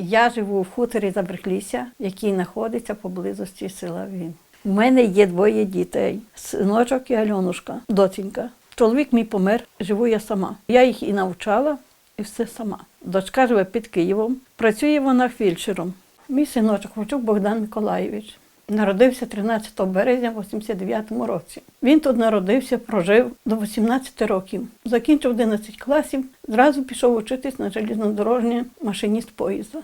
Я живу в хуторі Забрехлісся, який знаходиться поблизості села Він. У мене є двоє дітей: синочок і Альонушка, доцінька. Чоловік мій помер, живу я сама. Я їх і навчала, і все сама. Дочка живе під Києвом, працює вона фільчером. Мій синочок Вовчук Богдан Миколайович. Народився 13 березня в 89-му році. Він тут народився, прожив до 18 років. Закінчив 11 класів, зразу пішов учитись на железнодорожнє машиніст поїзда.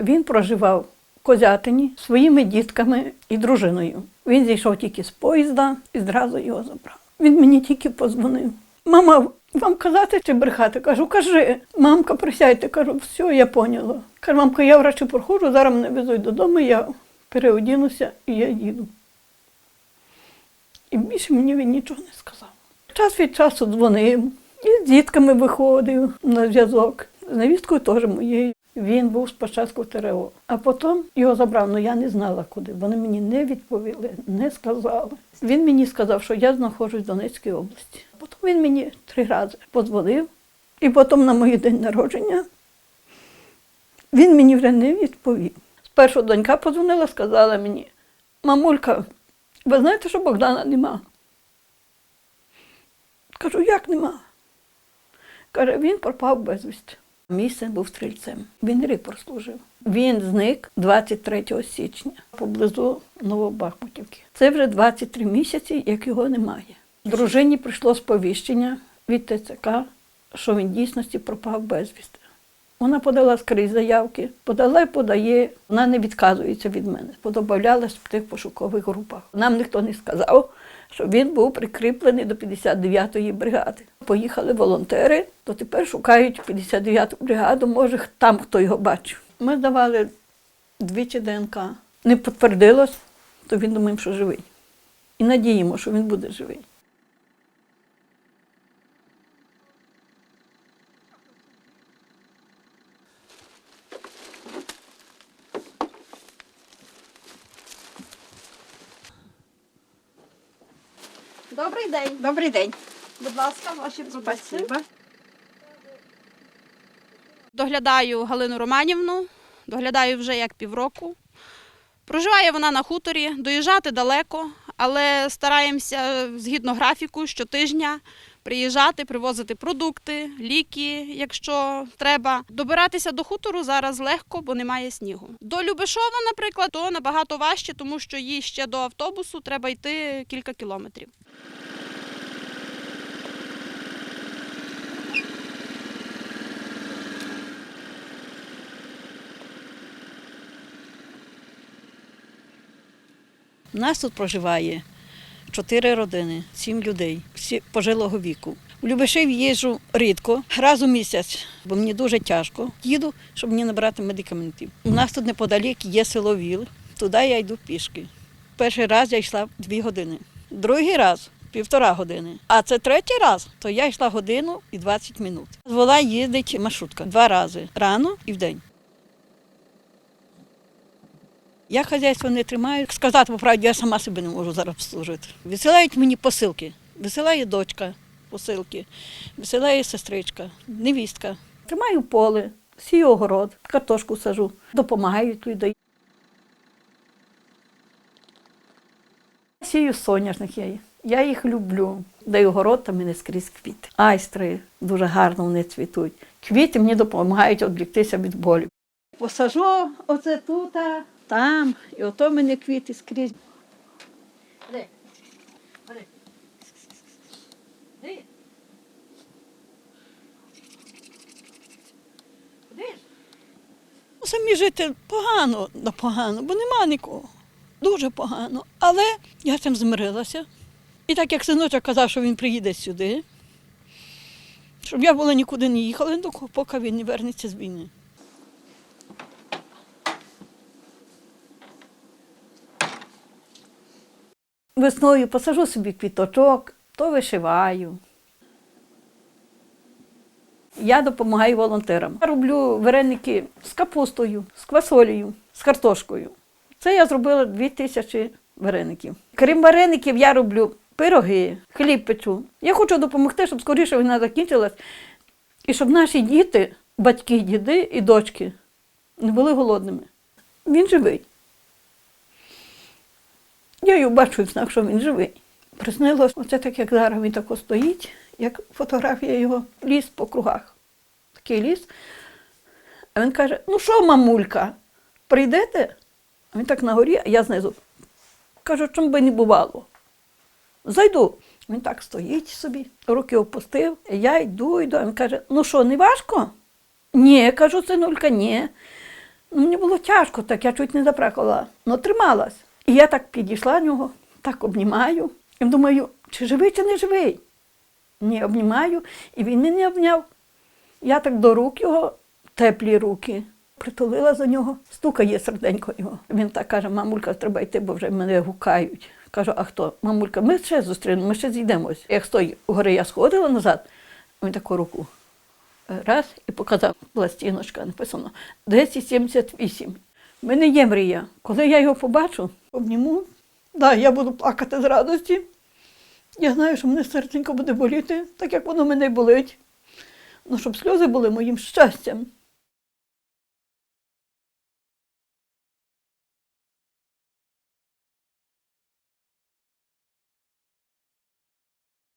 Він проживав в Козятині своїми дітками і дружиною. Він зійшов тільки з поїзда і зразу його забрав. Він мені тільки позвонив. Мама, вам казати чи брехати? Кажу, кажи. Мамка, присядьте, кажу, все, я поняла. Кажу, мамка, я врачі проходжу, зараз мене везуть додому, я переодінуся і я їду. І більше мені він нічого не сказав. Час від часу дзвонив, і з дітками виходив на зв'язок. З невісткою теж моєю. Він був спочатку в ТРО, а потім його забрав, але я не знала куди. Вони мені не відповіли, не сказали. Він мені сказав, що я знаходжусь в Донецькій області. Потім він мені три рази подзвонив, і потім на мій день народження він мені вже не відповів. Спершу донька подзвонила, сказала мені, мамулька, ви знаєте, що Богдана нема? Кажу, як нема? Каже, він пропав безвісти. Мій син був стрільцем. Він ріпор служив. Він зник 23 січня поблизу Новобахмутівки. Це вже 23 місяці, як його немає. Дружині прийшло сповіщення від ТЦК, що він дійсності пропав безвісти. Вона подала скрізь заявки, подала і подає. Вона не відказується від мене. Подобавлялась в тих пошукових групах. Нам ніхто не сказав, що він був прикріплений до 59-ї бригади. Поїхали волонтери, то тепер шукають 59-ту бригаду, може там хто його бачив. Ми здавали двічі ДНК. Не підтвердилось, то він думаємо, що живий. І надіємо, що він буде живий. Добрий день. Добрий день. Будь ласка, ваші пропозиції. Спасибо. Доглядаю Галину Романівну, доглядаю вже як півроку. Проживає вона на хуторі, доїжджати далеко, але стараємося згідно графіку щотижня приїжджати, привозити продукти, ліки, якщо треба. Добиратися до хутору зараз легко, бо немає снігу. До Любешова, наприклад, то набагато важче, тому що їй ще до автобусу треба йти кілька кілометрів. У нас тут проживає чотири родини, сім людей, всі пожилого віку. У Любешів їжджу рідко, раз у місяць, бо мені дуже тяжко. Їду, щоб мені набрати медикаментів. У нас тут неподалік є село Віл, туди я йду пішки. Перший раз я йшла дві години, другий раз півтора години. А це третій раз, то я йшла годину і 20 минут. З вола їздить маршрутка два рази рано і вдень. Я хазяйство не тримаю. Сказати по правді, я сама себе не можу зараз обслужити. Висилають мені посилки. Висилає дочка посилки, висилає сестричка, невістка. Тримаю поле, сію огород, картошку сажу, допомагають людей. Сію соняшник я. Я їх люблю. Даю город, там мене скрізь квіти. Айстри дуже гарно вони цвітуть. Квіти мені допомагають відвліктися від болю. Посажу оце тут, там, і ото мене квіти скрізь. Де? Де? Ну, Самі жити погано, да погано, бо нема нікого. Дуже погано. Але я з цим змирилася. І так як синочок казав, що він приїде сюди, щоб я була нікуди не їхала, поки він не вернеться з війни. Весною посажу собі квіточок, то вишиваю. Я допомагаю волонтерам. Я роблю вареники з капустою, з квасолею, з картошкою. Це я зробила дві тисячі вареників. Крім вареників, я роблю пироги, хліб печу. Я хочу допомогти, щоб скоріше війна закінчилась, і щоб наші діти, батьки, діди і дочки не були голодними. Він живий. Його бачу снах, що він живий. Приснилось, оце так, як зараз він тако стоїть, як фотографія його, ліс по кругах. Такий ліс. А він каже: ну що, мамулька, прийдете? А він так на горі, а я знизу. Кажу, чому би не бувало? Зайду. Він так стоїть собі, руки опустив. Я йду, йду. А Він каже: ну що, не важко? Ні, кажу, синулька, ні. Ну, мені було тяжко, так я чуть не запракала, але трималась. І я так підійшла до нього, так обнімаю. І думаю, чи живий, чи не живий. Ні, обнімаю, і він мене обняв. Я так до рук його, теплі руки, притулила за нього, стукає серденько його. Він так каже, мамулька, треба йти, бо вже мене гукають. Кажу, а хто? Мамулька, ми ще зустрінемо, ми ще зійдемось. Як з гори я сходила назад, він таку руку раз і показав пластиночка, написано 1078. В мене є мрія. Коли я його побачу, обніму, да, я буду плакати з радості. Я знаю, що мене серденько буде боліти, так як воно мене болить. Ну, щоб сльози були моїм щастям.